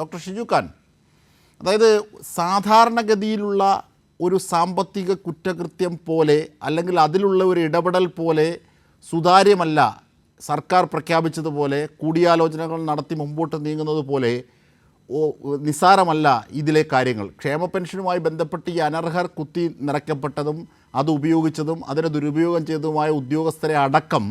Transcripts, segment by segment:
Doctor Shiju Khan അതായത് സാധാരണഗതിയിലുള്ള ഒരു സാമ്പത്തിക കുറ്റകൃത്യം പോലെ അല്ലെങ്കിൽ അതിലുള്ള ഒരു ഇടപെടൽ പോലെ സുതാര്യമല്ല സർക്കാർ പ്രഖ്യാപിച്ചതുപോലെ കൂടിയാലോചനകൾ നടത്തി മുമ്പോട്ട് നീങ്ങുന്നത് പോലെ ഓ നിസ്സാരമല്ല ഇതിലെ കാര്യങ്ങൾ. ക്ഷേമ പെൻഷനുമായി ബന്ധപ്പെട്ട് ഈ അനർഹർ കുത്തി നിറയ്ക്കപ്പെട്ടതും അത് ഉപയോഗിച്ചതും അതിനെ ദുരുപയോഗം ചെയ്തതുമായ ഉദ്യോഗസ്ഥരെ അടക്കം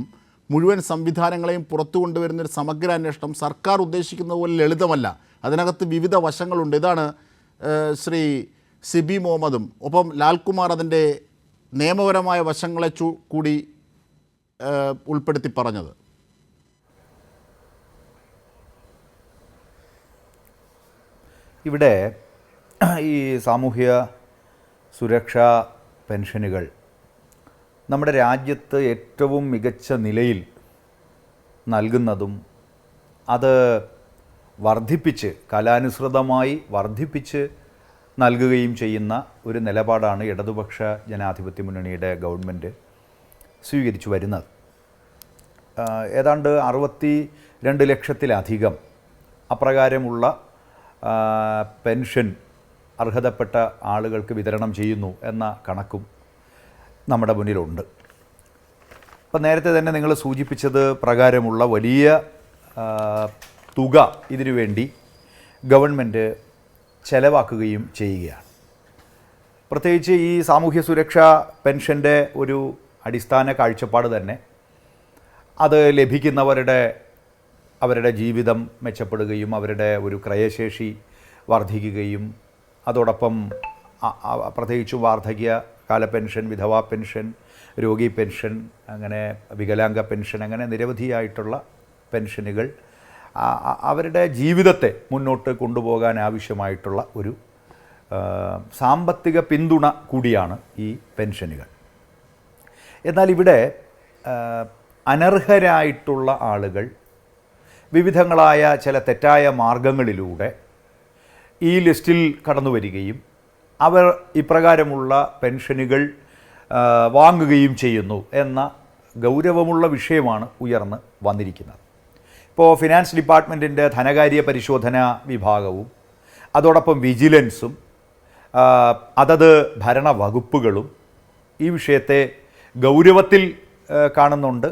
മുഴുവൻ സംവിധാനങ്ങളെയും പുറത്തു കൊണ്ടുവരുന്ന ഒരു സമഗ്ര അന്വേഷണം സർക്കാർ ഉദ്ദേശിക്കുന്ന പോലെ ലളിതമല്ല. അതിനകത്ത് വിവിധ വശങ്ങളുണ്ട്. ഇതാണ് ശ്രീ സിബി മുഹമ്മദും. ഒപ്പം ലാൽകുമാർ അതിന്റെ നിയമപരമായ വശങ്ങളെ കൂടി ഉൾപ്പെടുത്തി പറഞ്ഞത്. ഇവിടെ ഈ സാമൂഹ്യ സുരക്ഷാ പെൻഷനുകൾ നമ്മുടെ രാജ്യത്ത് ഏറ്റവും മികച്ച നിലയിൽ നൽകുന്നതും അത് വർദ്ധിപ്പിച്ച് കലാനുസൃതമായി വർദ്ധിപ്പിച്ച് നൽകുകയും ചെയ്യുന്ന ഒരു നിലപാടാണ് ഇടതുപക്ഷ ജനാധിപത്യ മുന്നണിയുടെ ഗവൺമെന്റ് സ്വീകരിച്ചു വരുന്നത്. ഏതാണ്ട് അറുപത്തി രണ്ട് ലക്ഷത്തിലധികം അപ്രകാരമുള്ള പെൻഷൻ അർഹതപ്പെട്ട ആളുകൾക്ക് വിതരണം ചെയ്യുന്നു എന്ന കണക്കും നമ്മുടെ മുന്നിലുണ്ട്. അപ്പം നേരത്തെ തന്നെ നിങ്ങൾ സൂചിപ്പിച്ചത് പ്രകാരമുള്ള വലിയ തുക ഇതിനു വേണ്ടി ഗവൺമെന്റ് ചെലവാക്കുകയും ചെയ്യുകയാണ്. പ്രത്യേകിച്ച് ഈ സാമൂഹ്യ സുരക്ഷാ പെൻഷന്റെ ഒരു അടിസ്ഥാന കാഴ്ചപ്പാട് തന്നെ അത് ലഭിക്കുന്നവരുടെ അവരുടെ ജീവിതം മെച്ചപ്പെടുകയും അവരുടെ ഒരു ക്രയശേഷി വർദ്ധിക്കുകയും അതോടൊപ്പം പ്രത്യേകിച്ച് വാർദ്ധക്യ കാല പെൻഷൻ വിധവാ പെൻഷൻ രോഗി പെൻഷൻ അങ്ങനെ വികലാംഗ പെൻഷൻ അങ്ങനെ നിരവധിയായിട്ടുള്ള പെൻഷനുകൾ അവരുടെ ജീവിതത്തെ മുന്നോട്ട് കൊണ്ടുപോകാൻ ആവശ്യമായിട്ടുള്ള ഒരു സാമ്പത്തിക പിന്തുണ കൂടിയാണ് ഈ പെൻഷനുകൾ. എന്നാൽ ഇവിടെ അനർഹരായിട്ടുള്ള ആളുകൾ വിവിധങ്ങളായ ചില തെറ്റായ മാർഗങ്ങളിലൂടെ ഈ ലിസ്റ്റിൽ കടന്നു വരികയും അവർ ഇപ്രകാരമുള്ള പെൻഷനുകൾ വാങ്ങുകയും ചെയ്യുന്നു എന്ന ഗൗരവമുള്ള വിഷയമാണ് ഉയർന്ന് വന്നിരിക്കുന്നത്. ഇപ്പോൾ ഫിനാൻസ് ഡിപ്പാർട്ട്മെന്റിന്റെ ധനകാര്യ പരിശോധന വിഭാഗവും അതോടൊപ്പം വിജിലൻസും അതത് അതത് ഭരണവകുപ്പുകളും ഈ വിഷയത്തെ ഗൗരവത്തിൽ കാണുന്നുണ്ട്.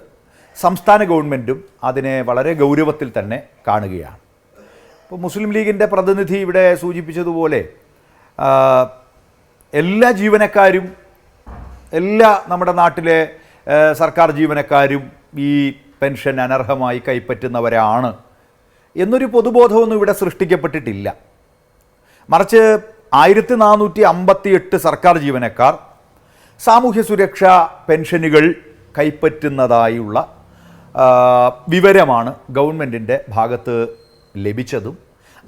സംസ്ഥാന ഗവൺമെന്റും അതിനെ വളരെ ഗൗരവത്തിൽ തന്നെ കാണുകയാണ്. ഇപ്പോൾ മുസ്ലിം ലീഗിന്റെ പ്രതിനിധി ഇവിടെ സൂചിപ്പിച്ചതുപോലെ എല്ലാ ജീവനക്കാരും എല്ലാ നമ്മുടെ നാട്ടിലെ സർക്കാർ ജീവനക്കാരും ഈ പെൻഷൻ അനർഹമായി കൈപ്പറ്റുന്നവരാണ് എന്നൊരു പൊതുബോധമൊന്നും ഇവിടെ സൃഷ്ടിക്കപ്പെട്ടിട്ടില്ല. മറിച്ച് ആയിരത്തി നാനൂറ്റി അമ്പത്തി എട്ട് സർക്കാർ ജീവനക്കാർ സാമൂഹ്യ സുരക്ഷാ പെൻഷനുകൾ കൈപ്പറ്റുന്നതായുള്ള വിവരമാണ് ഗവൺമെന്റിന്റെ ഭാഗത്ത് ലഭിച്ചതും.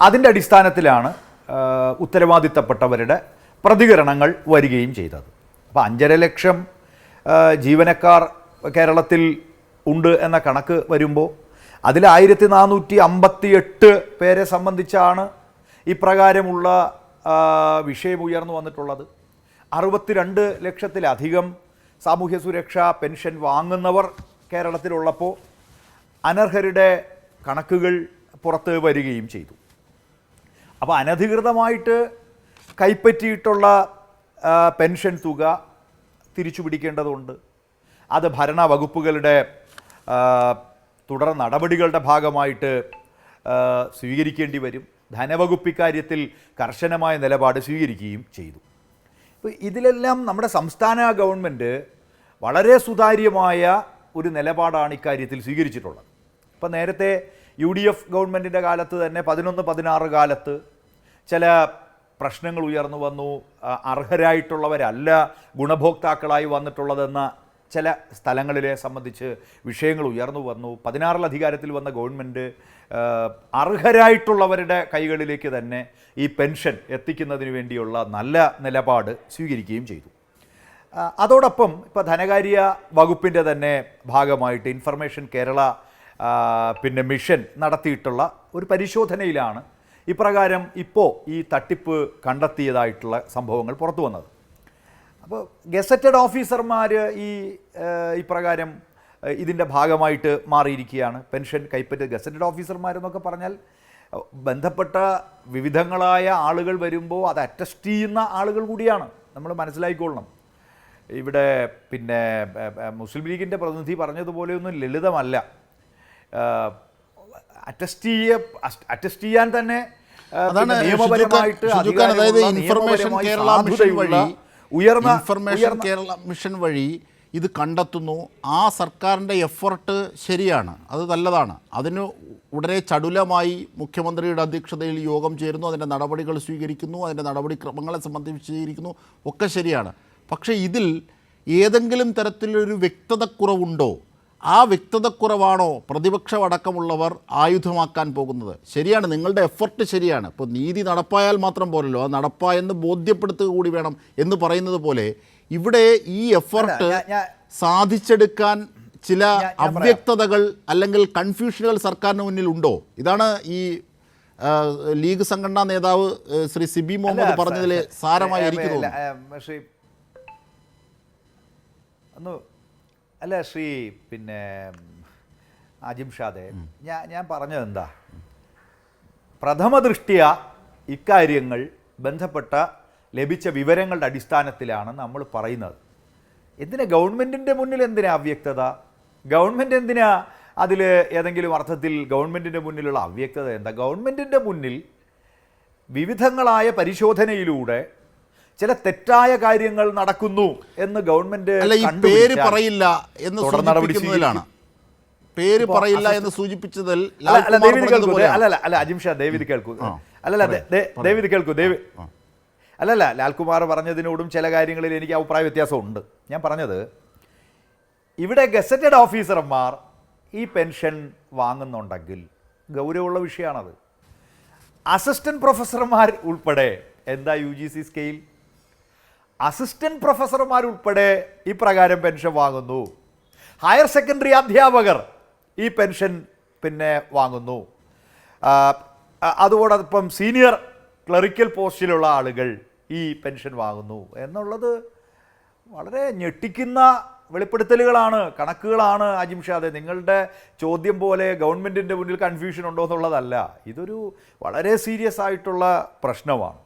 അതിന്റെ അടിസ്ഥാനത്തിലാണ് ഉത്തരവാദിത്തപ്പെട്ടവരുടെ പ്രതികരണങ്ങൾ വരികയും ചെയ്തത്. അപ്പോൾ അഞ്ചര ലക്ഷം ജീവനക്കാർ കേരളത്തിൽ ഉണ്ട് എന്ന കണക്ക് വരുമ്പോൾ അതിൽ ആയിരത്തി നാനൂറ്റി അമ്പത്തി എട്ട് പേരെ സംബന്ധിച്ചാണ് ഇപ്രകാരമുള്ള വിഷയം ഉയർന്നു വന്നിട്ടുള്ളത്. അറുപത്തിരണ്ട് ലക്ഷത്തിലധികം സാമൂഹ്യ സുരക്ഷാ പെൻഷൻ വാങ്ങുന്നവർ കേരളത്തിലുള്ളപ്പോൾ അനർഹരുടെ കണക്കുകൾ പുറത്ത് വരികയും ചെയ്തു. അപ്പോൾ അനധികൃതമായിട്ട് കൈപ്പറ്റിയിട്ടുള്ള പെൻഷൻ തുക തിരിച്ചു പിടിക്കേണ്ടതുണ്ട് അത് ഭരണ വകുപ്പുകളുടെ ആ, തുടർ നടപടികളുടെ ഭാഗമായിട്ട് സ്വീകരിക്കേണ്ടി വരും. ധനവകുപ്പ് ഇക്കാര്യത്തിൽ കർശനമായ നിലപാട് സ്വീകരിക്കുകയും ചെയ്തു. ഇപ്പോൾ ഇതിലെല്ലാം നമ്മുടെ സംസ്ഥാന ഗവൺമെന്റ് വളരെ സുതാര്യമായ ഒരു നിലപാടാണ് ഇക്കാര്യത്തിൽ സ്വീകരിച്ചിട്ടുള്ളത്. ഇപ്പോൾ നേരത്തെ യു ഡി എഫ് ഗവൺമെന്റിന്റെ കാലത്ത് തന്നെ പതിനൊന്ന് പതിനാറ് കാലത്ത് ചില പ്രശ്നങ്ങൾ ഉയർന്നു വന്നു. അർഹരായിട്ടുള്ളവരല്ല ഗുണഭോക്താക്കളായി വന്നിട്ടുള്ളതെന്ന ചില സ്ഥലങ്ങളിലെ സംബന്ധിച്ച് വിഷയങ്ങൾ ഉയർന്നു വന്നു. പതിനാറിൽ അധികാരത്തിൽ വന്ന ഗവൺമെന്റ് അർഹരായിട്ടുള്ളവരുടെ കൈകളിലേക്ക് തന്നെ ഈ പെൻഷൻ എത്തിക്കുന്നതിന് വേണ്ടിയുള്ള നല്ല നിലപാട് സ്വീകരിക്കുകയും ചെയ്തു. അതോടൊപ്പം ഇപ്പോൾ ധനകാര്യ വകുപ്പിന്റെ തന്നെ ഭാഗമായിട്ട് ഇൻഫർമേഷൻ കേരള പിന്നെ മിഷൻ നടത്തിയിട്ടുള്ള ഒരു പരിശോധനയിലാണ് ഇപ്രകാരം ഇപ്പോൾ ഈ തട്ടിപ്പ് കണ്ടെത്തിയതായിട്ടുള്ള സംഭവങ്ങൾ പുറത്തു വന്നത്. അപ്പോൾ ഗസറ്റഡ് ഓഫീസർമാർ ഈ ഇപ്രകാരം ഇതിന്റെ ഭാഗമായിട്ട് മാറിയിരിക്കുകയാണ്. പെൻഷൻ കൈപ്പറ്റിയ ഗസറ്റഡ് ഓഫീസർമാരെന്നൊക്കെ പറഞ്ഞാൽ ബന്ധപ്പെട്ട വിവിധങ്ങളായ ആളുകൾ വരുമ്പോൾ അത് അറ്റസ്റ്റ് ചെയ്യുന്ന ആളുകൾ കൂടിയാണ്. നമ്മൾ മനസ്സിലാക്കിക്കൊള്ളണം ഇവിടെ പിന്നെ മുസ്ലിം ലീഗിന്റെ പ്രതിനിധി പറഞ്ഞതുപോലെയൊന്നും ലളിതമല്ല. അറ്റസ്റ്റ് ചെയ്യ അറ്റസ്റ്റ് ചെയ്യാൻ തന്നെ നിയമപരമായിട്ട് അതായത് ഇൻഫർമേഷൻ കേരള വഴി ഉയർന്ന ഇൻഫർമേഷൻ കേരള മിഷൻ വഴി ഇത് കണ്ടെത്തുന്നു. ആ സർക്കാരിന്റെ എഫർട്ട് ശരിയാണ്. അത് നല്ലതാണ്. അതിന് ഉടനെ ചടുലമായി മുഖ്യമന്ത്രിയുടെ അധ്യക്ഷതയിൽ യോഗം ചേരുന്നു. അതിന്റെ നടപടികൾ സ്വീകരിക്കുന്നു. അതിന്റെ നടപടിക്രമങ്ങളെ സംബന്ധിച്ച് സ്വീകരിക്കുന്നു ഒക്കെ ശരിയാണ്. പക്ഷേ ഇതിൽ ഏതെങ്കിലും തരത്തിലൊരു വ്യക്തതക്കുറവുണ്ടോ? ആ വ്യക്തതക്കുറവാണോ പ്രതിപക്ഷം അടക്കമുള്ളവർ ആയുധമാക്കാൻ പോകുന്നത്? ശരിയാണ് നിങ്ങളുടെ എഫർട്ട് ശരിയാണ്. ഇപ്പോൾ നീതി നടപ്പായാൽ മാത്രം പോരല്ലോ. അത് നടപ്പായെന്ന് ബോധ്യപ്പെടുത്തുക കൂടി വേണം എന്ന് പറയുന്നത് പോലെ ഇവിടെ ഈ എഫർട്ട് സാധിച്ചെടുക്കാൻ ചില. അവ്യക്തതകൾ അല്ലെങ്കിൽ കൺഫ്യൂഷനുകൾ സർക്കാരിന് മുന്നിൽ ഉണ്ടോ? ഇതാണ് ഈ ലീഗ് സംഘടനാ നേതാവ് ശ്രീ സിബി മുഹമ്മദ് പറഞ്ഞതിലെ പറഞ്ഞതിൽ സാരമായി എനിക്ക് തോന്നുന്നു. അല്ല ശ്രീ പിന്നെ അജിം ഷാദെ ഞാൻ ഞാൻ പറഞ്ഞത് എന്താ പ്രഥമ ദൃഷ്ടിയ ഇക്കാര്യങ്ങൾ ബന്ധപ്പെട്ട ലഭിച്ച വിവരങ്ങളുടെ അടിസ്ഥാനത്തിലാണ് നമ്മൾ പറയുന്നത്. എന്തിനാ ഗവൺമെന്റിന്റെ മുന്നിൽ എന്തിനാ അവ്യക്തത? ഗവൺമെന്റ് എന്തിനാ അതിൽ ഏതെങ്കിലും അർത്ഥത്തിൽ ഗവൺമെന്റിന്റെ മുന്നിലുള്ള അവ്യക്തത? എന്താ ഗവൺമെന്റിന്റെ മുന്നിൽ വിവിധങ്ങളായ പരിശോധനയിലൂടെ ചില തെറ്റായ കാര്യങ്ങൾ നടക്കുന്നു എന്ന് ഗവൺമെന്റ് അല്ല ഈ പേര് പറയില്ല എന്ന് തുടർ പേര് പറയില്ല എന്ന് സൂചിപ്പിച്ചതിൽ അല്ല, അല്ല, അജിം ഷാ, ദയവ് കേൾക്കൂ. അല്ലല്ല, ദേ- പറയാം, ദേ- പറയാം. ദയവ് ഇത് കേൾക്കൂ, ദേവി അല്ലല്ല ലാൽകുമാർ പറഞ്ഞതിനോടും ചില കാര്യങ്ങളിൽ എനിക്ക് അഭിപ്രായ വ്യത്യാസമുണ്ട്. ഞാൻ പറഞ്ഞത് ഇവിടെ ഗസറ്റഡ് ഓഫീസർമാർ ഈ പെൻഷൻ വാങ്ങുന്നുണ്ടെങ്കിൽ ഗൗരവമുള്ള വിഷയമാണത്. അസിസ്റ്റന്റ് പ്രൊഫസർമാർ ഉൾപ്പെടെ എന്താ U G C scale? Assistant പ്രൊഫസർമാരുൾപ്പെടെ ഇപ്രകാരം പെൻഷൻ വാങ്ങുന്നു. ഹയർ സെക്കൻഡറി അധ്യാപകർ ഈ പെൻഷൻ പിന്നെ വാങ്ങുന്നു. അതോടൊപ്പം സീനിയർ ക്ലറിക്കൽ പോസ്റ്റിലുള്ള ആളുകൾ ഈ പെൻഷൻ വാങ്ങുന്നു എന്നുള്ളത് വളരെ ഞെട്ടിക്കുന്ന വെളിപ്പെടുത്തലുകളാണ് കണക്കുകളാണ് അജിം ഷാദെ നിങ്ങളുടെ ചോദ്യം പോലെ ഗവൺമെന്റിന്റെ മുന്നിൽ കൺഫ്യൂഷൻ ഉണ്ടോ എന്നുള്ളതല്ല. ഇതൊരു വളരെ സീരിയസ് ആയിട്ടുള്ള പ്രശ്നമാണ്.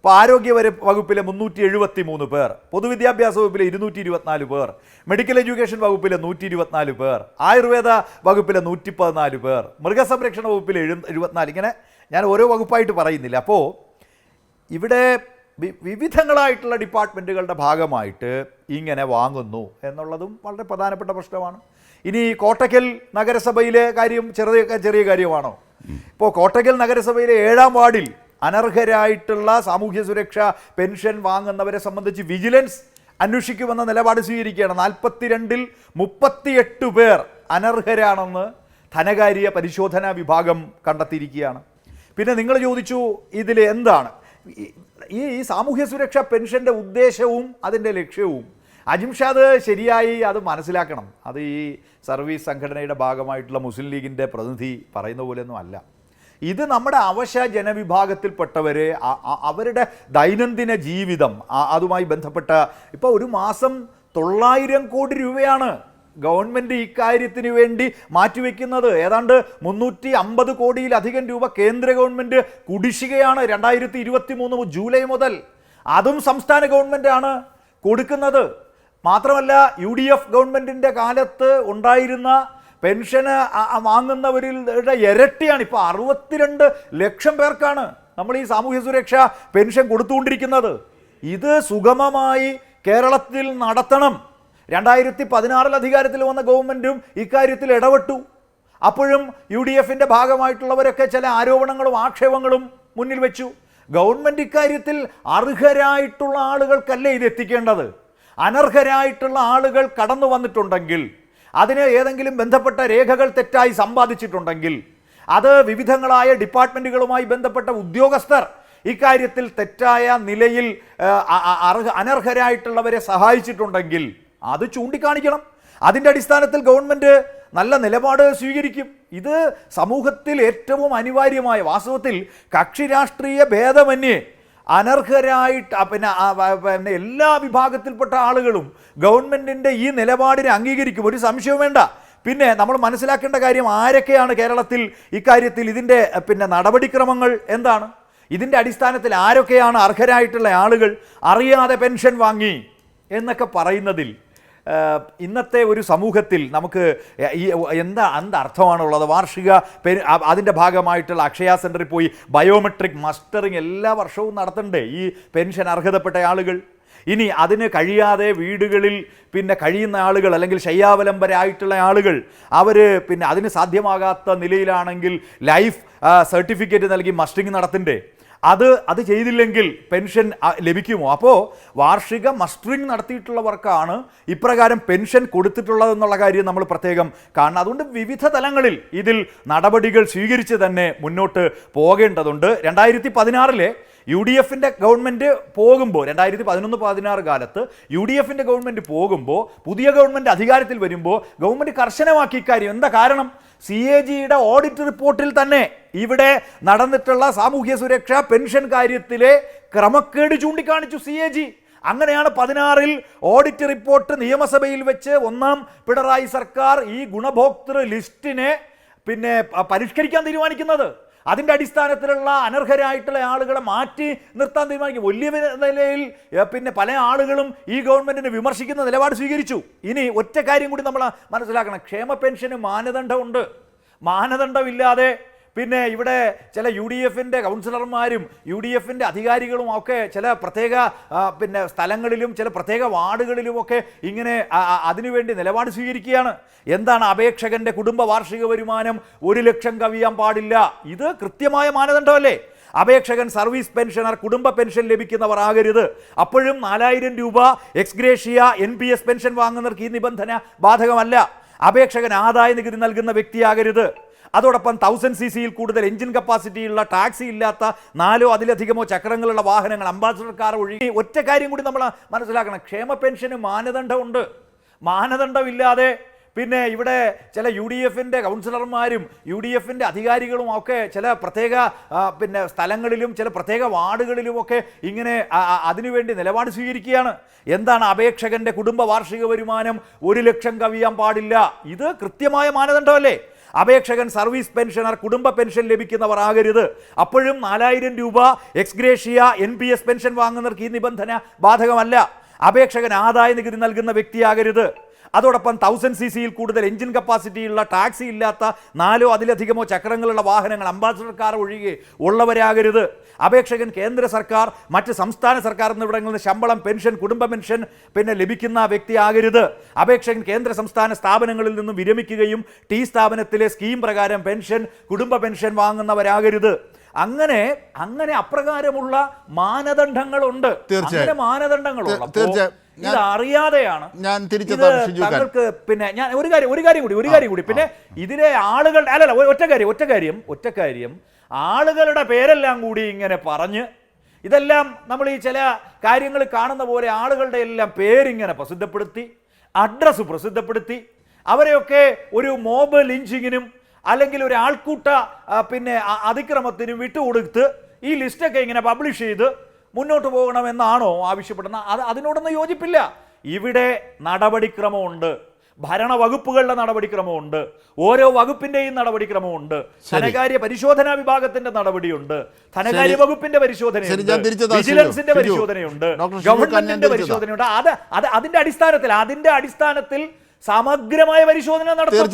ഇപ്പോൾ ആരോഗ്യ വര- വകുപ്പിലെ മുന്നൂറ്റി എഴുപത്തി മൂന്ന് പേർ പൊതുവിദ്യാഭ്യാസ വകുപ്പിലെ ഇരുന്നൂറ്റി ഇരുപത്തിനാല് പേർ മെഡിക്കൽ എഡ്യൂക്കേഷൻ വകുപ്പിലെ നൂറ്റി ഇരുപത്തിനാല് പേർ ആയുർവേദ വകുപ്പിലെ നൂറ്റി പതിനാല് പേർ മൃഗസംരക്ഷണ വകുപ്പിലെ എഴു എഴുപത്തിനാല്. ഇങ്ങനെ ഞാൻ ഓരോ വകുപ്പായിട്ട് പറയുന്നില്ല. അപ്പോൾ ഇവിടെ വി- വിവിധങ്ങളായിട്ടുള്ള ഡിപ്പാർട്ട്മെന്റുകളുടെ ഭാഗമായിട്ട് ഇങ്ങനെ വാങ്ങുന്നു എന്നുള്ളതും വളരെ പ്രധാനപ്പെട്ട പ്രശ്നമാണ്. ഇനി കോട്ടക്കൽ നഗരസഭയിലെ കാര്യം ചെറിയ ചെറിയ കാര്യമാണോ? ഇപ്പോൾ കോട്ടക്കൽ നഗരസഭയിലെ ഏഴാം വാർഡിൽ അനർഹരായിട്ടുള്ള സാമൂഹ്യ സുരക്ഷ പെൻഷൻ വാങ്ങുന്നവരെ സംബന്ധിച്ച് വിജിലൻസ് അന്വേഷിക്കുമെന്ന നിലപാട് സ്വീകരിക്കുകയാണ്. നാൽപ്പത്തിരണ്ടിൽ മുപ്പത്തിയെട്ട് പേർ അനർഹരാണെന്ന് ധനകാര്യ പരിശോധനാ വിഭാഗം കണ്ടെത്തിയിരിക്കുകയാണ്. പിന്നെ നിങ്ങൾ ചോദിച്ചു ഇതിൽ എന്താണ്? ഈ- സാമൂഹ്യ സുരക്ഷ പെൻഷന്റെ ഉദ്ദേശവും അതിന്റെ ലക്ഷ്യവും. അജിംഷാദ് ശരിയായി അത് മനസ്സിലാക്കണം. അത് ഈ സർവീസ് സംഘടനയുടെ ഭാഗമായിട്ടുള്ള മുസ്ലിം ലീഗിന്റെ പ്രതിനിധി പറയുന്ന പോലെയൊന്നും അല്ല. ഇത് നമ്മുടെ അവശ അ- അവരുടെ ദൈനംദിന ജീവിതം അതുമായി ബന്ധപ്പെട്ട ഇപ്പോൾ ഒരു മാസം തൊള്ളായിരം കോടി രൂപയാണ് ഗവൺമെന്റ് ഇക്കാര്യത്തിന് വേണ്ടി മാറ്റിവെക്കുന്നത്. ഏതാണ്ട് മുന്നൂറ്റി അമ്പത് കോടിയിലധികം രൂപ കേന്ദ്ര ഗവൺമെന്റ് കുടിശ്ശികയാണ് രണ്ടായിരത്തി ഇരുപത്തി മൂന്ന് ജൂലൈ മുതൽ അതും സംസ്ഥാന ഗവൺമെന്റാണ് കൊടുക്കുന്നത്. മാത്രമല്ല യു ഡി എഫ് ഗവൺമെന്റിന്റെ കാലത്ത് ഉണ്ടായിരുന്ന പെൻഷന് വാങ്ങുന്നവരുടെ ഇരട്ടിയാണ്. ഇപ്പോൾ അറുപത്തിരണ്ട് ലക്ഷം പേർക്കാണ് നമ്മൾ ഈ സാമൂഹ്യ സുരക്ഷ പെൻഷൻ കൊടുത്തുകൊണ്ടിരിക്കുന്നത്. ഇത് സുഗമമായി കേരളത്തിൽ നടത്തണം. രണ്ടായിരത്തി പതിനാറിൽ അധികാരത്തിൽ വന്ന ഗവൺമെന്റും ഇക്കാര്യത്തിൽ ഇടപെട്ടു. അപ്പോഴും യു ഡി എഫിന്റെ ഭാഗമായിട്ടുള്ളവരൊക്കെ ചില ആരോപണങ്ങളും ആക്ഷേപങ്ങളും മുന്നിൽ വെച്ചു. ഗവൺമെന്റ് ഇക്കാര്യത്തിൽ അർഹരായിട്ടുള്ള ആളുകൾക്കല്ലേ ഇത് എത്തിക്കേണ്ടത്? അനർഹരായിട്ടുള്ള ആളുകൾ കടന്നു വന്നിട്ടുണ്ടെങ്കിൽ അതിന് ഏതെങ്കിലും ബന്ധപ്പെട്ട രേഖകൾ തെറ്റായി സമ്പാദിച്ചിട്ടുണ്ടെങ്കിൽ അത് വിവിധങ്ങളായ ഡിപ്പാർട്ട്മെന്റുകളുമായി ബന്ധപ്പെട്ട ഉദ്യോഗസ്ഥർ ഇക്കാര്യത്തിൽ തെറ്റായ നിലയിൽ അനർഹരായിട്ടുള്ളവരെ സഹായിച്ചിട്ടുണ്ടെങ്കിൽ അത് ചൂണ്ടിക്കാണിക്കണം. അതിന്റെ അടിസ്ഥാനത്തിൽ ഗവൺമെന്റ് നല്ല നിലപാട് സ്വീകരിക്കും. ഇത് സമൂഹത്തിൽ ഏറ്റവും അനിവാര്യമായ വാസ്തവത്തിൽ കക്ഷി രാഷ്ട്രീയ ഭേദമന്യേ അനർഹരായിട്ട് പിന്നെ പിന്നെ എല്ലാ വിഭാഗത്തിൽപ്പെട്ട ആളുകളും ഗവൺമെന്റിന്റെ ഈ നിലപാടിനെ അംഗീകരിക്കും. ഒരു സംശയവും വേണ്ട. പിന്നെ നമ്മൾ മനസ്സിലാക്കേണ്ട കാര്യം ആരൊക്കെയാണ് കേരളത്തിൽ ഇക്കാര്യത്തിൽ ഇതിന്റെ പിന്നെ നടപടിക്രമങ്ങൾ എന്താണ്? ഇതിന്റെ അടിസ്ഥാനത്തിൽ ആരൊക്കെയാണ് അർഹരായിട്ടുള്ള ആളുകൾ? അറിയാതെ പെൻഷൻ വാങ്ങി എന്നൊക്കെ പറയുന്നതിൽ ഇന്നത്തെ ഒരു സമൂഹത്തിൽ നമുക്ക് ഈ എന്താ എന്ത് അർത്ഥമാണുള്ളത്? വാർഷിക പെരു അതിന്റെ ഭാഗമായിട്ടുള്ള അക്ഷയ സെന്ററിൽ പോയി ബയോമെട്രിക് മസ്റ്ററിങ് എല്ലാ വർഷവും നടത്തണ്ടേ ഈ പെൻഷൻ അർഹതപ്പെട്ട ആളുകൾ? ഇനി അതിന് കഴിയാതെ വീടുകളിൽ പിന്നെ കഴിയുന്ന ആളുകൾ അല്ലെങ്കിൽ ശയ്യാവലംബരായിട്ടുള്ള ആളുകൾ അവർ പിന്നെ അതിന് സാധ്യമാകാത്ത നിലയിലാണെങ്കിൽ ലൈഫ് സർട്ടിഫിക്കറ്റ് നൽകി മസ്റ്ററിങ് നടത്തണ്ടേ? അത് അത് ചെയ്തില്ലെങ്കിൽ പെൻഷൻ ലഭിക്കുമോ? അപ്പോൾ വാർഷിക മസ്റ്ററിങ് നടത്തിയിട്ടുള്ളവർക്കാണ് ഇപ്രകാരം പെൻഷൻ കൊടുത്തിട്ടുള്ളതെന്നുള്ള കാര്യം നമ്മൾ പ്രത്യേകം കാണണം. അതുകൊണ്ട് വിവിധ തലങ്ങളിൽ ഇതിൽ നടപടികൾ സ്വീകരിച്ച് തന്നെ മുന്നോട്ട് പോകേണ്ടതുണ്ട്. രണ്ടായിരത്തി പതിനാറിലെ യു ഡി എഫിന്റെ ഗവൺമെന്റ് പോകുമ്പോൾ രണ്ടായിരത്തി പതിനൊന്ന് പതിനാറ് കാലത്ത് യു ഡി എഫിന്റെ ഗവൺമെന്റ് പോകുമ്പോൾ പുതിയ ഗവൺമെന്റ് അധികാരത്തിൽ വരുമ്പോൾ ഗവൺമെന്റ് കർശനമാക്കി ഇക്കാര്യം. എന്താ കാരണം? സി എ ജിയുടെ ഓഡിറ്റ് റിപ്പോർട്ടിൽ തന്നെ ഇവിടെ നടന്നിട്ടുള്ള സാമൂഹ്യ സുരക്ഷ പെൻഷൻ കാര്യത്തിലെ ക്രമക്കേട് ചൂണ്ടിക്കാണിച്ചു സി എ ജി. അങ്ങനെയാണ് പതിനാറിൽ ഓഡിറ്റ് റിപ്പോർട്ട് നിയമസഭയിൽ വെച്ച് ഒന്നാം പിണറായി സർക്കാർ ഈ ഗുണഭോക്തൃ ലിസ്റ്റിനെ പിന്നെ പരിഷ്കരിക്കാൻ തീരുമാനിക്കുന്നത്. അതിന്റെ അടിസ്ഥാനത്തിലുള്ള അനർഹരായിട്ടുള്ള ആളുകളെ മാറ്റി നിർത്താൻ തീരുമാനിക്കും. വലിയ നിലയിൽ പിന്നെ പല ആളുകളും ഈ ഗവൺമെന്റിനെ വിമർശിക്കുന്ന നിലപാട് സ്വീകരിച്ചു. ഇനി ഒറ്റ കാര്യം കൂടി നമ്മൾ മനസ്സിലാക്കണം. ക്ഷേമ പെൻഷന് മാനദണ്ഡമുണ്ട്. മാനദണ്ഡമില്ലാതെ പിന്നെ ഇവിടെ ചില യു ഡി എഫിന്റെ കൗൺസിലർമാരും യു ഡി എഫിന്റെ അധികാരികളും ഒക്കെ ചില പ്രത്യേക പിന്നെ സ്ഥലങ്ങളിലും ചില പ്രത്യേക വാർഡുകളിലുമൊക്കെ ഇങ്ങനെ അതിനുവേണ്ടി നിലപാട് സ്വീകരിക്കുകയാണ്. എന്താണ് അപേക്ഷകന്റെ കുടുംബ വാർഷിക വരുമാനം? ഒരു ലക്ഷം കവിയാൻ പാടില്ല. ഇത് കൃത്യമായ മാനദണ്ഡമല്ലേ? അപേക്ഷകൻ സർവീസ് പെൻഷനർ കുടുംബ പെൻഷൻ ലഭിക്കുന്നവർ ആകരുത്. അപ്പോഴും നാലായിരം രൂപ ex gratia N P S pension വാങ്ങുന്നവർക്ക് ഈ നിബന്ധന ബാധകമല്ല. അപേക്ഷകൻ ആദായ നികുതി നൽകുന്ന വ്യക്തിയാകരുത്. അതോടൊപ്പം തൗസൻഡ് സി സിയിൽ കൂടുതൽ എഞ്ചിൻ കപ്പാസിറ്റിയുള്ള ടാക്സി ഇല്ലാത്ത നാലോ അതിലധികമോ ചക്രങ്ങളുള്ള വാഹനങ്ങൾ അംബാസഡർ കാർ ഒഴികെ. ഒറ്റ കാര്യം കൂടി നമ്മൾ മനസ്സിലാക്കണം. ക്ഷേമ പെൻഷന് മാനദണ്ഡമുണ്ട്. മാനദണ്ഡമില്ലാതെ പിന്നെ ഇവിടെ ചില യു ഡി എഫിന്റെ കൗൺസിലർമാരും യു ഡി എഫിന്റെ അധികാരികളും ഒക്കെ ചില പ്രത്യേക പിന്നെ സ്ഥലങ്ങളിലും ചില പ്രത്യേക വാർഡുകളിലുമൊക്കെ ഇങ്ങനെ അതിനുവേണ്ടി നിലപാട് സ്വീകരിക്കുകയാണ്. എന്താണ് അപേക്ഷകന്റെ കുടുംബ വാർഷിക വരുമാനം ഒരു ലക്ഷം കവിയാൻ പാടില്ല? ഇത് കൃത്യമായ മാനദണ്ഡമല്ലേ? അപേക്ഷകൻ സർവീസ് പെൻഷനർ കുടുംബ പെൻഷൻ ലഭിക്കുന്നവർ ആകരുത്. അപ്പോഴും നാലായിരം രൂപ ex gratia N P S pension വാങ്ങുന്നവർക്ക് ഈ നിബന്ധന ബാധകമല്ല. അപേക്ഷകൻ ആദായ നികുതി നൽകുന്ന വ്യക്തിയാകരുത്. അതോടൊപ്പം തൗസൻഡ് സി സിയിൽ കൂടുതൽ എഞ്ചിൻ കപ്പാസിറ്റിയുള്ള ടാക്സി ഇല്ലാത്ത നാലോ അതിലധികമോ ചക്രങ്ങളുള്ള വാഹനങ്ങൾ അംബാസഡർ കാർ ഒഴികെ ഉള്ളവരാകരുത്. അപേക്ഷകൻ കേന്ദ്ര സർക്കാർ മറ്റ് സംസ്ഥാന സർക്കാർ എന്നിവിടങ്ങളിൽ നിന്ന് ശമ്പളം പെൻഷൻ കുടുംബ പെൻഷൻ പിന്നെ ലഭിക്കുന്ന വ്യക്തി വ്യക്തിയാകരുത്. അപേക്ഷകൻ കേന്ദ്ര സംസ്ഥാന സ്ഥാപനങ്ങളിൽ നിന്നും വിരമിക്കുകയും ടി സ്ഥാപനത്തിലെ സ്കീം പ്രകാരം പെൻഷൻ കുടുംബ പെൻഷൻ വാങ്ങുന്നവരാകരുത്. അങ്ങനെ അങ്ങനെ അപ്രകാരമുള്ള മാനദണ്ഡങ്ങളുണ്ട്. തീർച്ചയായും. മാനദണ്ഡങ്ങളുണ്ട് ഇത് അറിയാതെയാണ് ഞാൻ തിരിച്ചു താങ്കൾക്ക് പിന്നെ ഞാൻ ഒരു കാര്യം ഒരു കാര്യം കൂടി ഒരു കാര്യം കൂടി. പിന്നെ ഇതിലെ ആളുകൾ അല്ലല്ല ഒറ്റ കാര്യം ഒറ്റ കാര്യം ഒറ്റ കാര്യം. ആളുകളുടെ പേരെല്ലാം കൂടി ഇങ്ങനെ പറഞ്ഞ് ഇതെല്ലാം നമ്മൾ ഈ ചില കാര്യങ്ങൾ കാണുന്ന പോലെ ആളുകളുടെ എല്ലാം പേരിങ്ങനെ പ്രസിദ്ധപ്പെടുത്തി അഡ്രസ്സ് പ്രസിദ്ധപ്പെടുത്തി അവരെയൊക്കെ ഒരു മോബ് ലിഞ്ചിങ്ങിനും അല്ലെങ്കിൽ ഒരു ആൾക്കൂട്ട പിന്നെ അതിക്രമത്തിനും വിട്ടുകൊടുത്ത് ഈ ലിസ്റ്റൊക്കെ ഇങ്ങനെ പബ്ലിഷ് ചെയ്ത് മുന്നോട്ട് പോകണമെന്നാണോ ആവശ്യപ്പെടുന്നത് അത് അതിനോടൊന്നും യോജിപ്പില്ല. ഇവിടെ നടപടിക്രമമുണ്ട്. ഭരണവകുപ്പുകളുടെ നടപടിക്രമമുണ്ട്. ഓരോ വകുപ്പിന്റെയും നടപടിക്രമമുണ്ട്. ധനകാര്യ പരിശോധനാ വിഭാഗത്തിന്റെ നടപടിയുണ്ട്. ധനകാര്യ വകുപ്പിന്റെ പരിശോധനയുണ്ട്. വിജിലൻസിന്റെ പരിശോധനയുണ്ട്. ഗവൺമെന്റിന്റെ. പരിശോധനയുണ്ട്. അത് അത് അതിന്റെ അടിസ്ഥാനത്തിൽ അതിന്റെ അടിസ്ഥാനത്തിൽ സമഗ്രമായ പരിശോധന നടത്തും.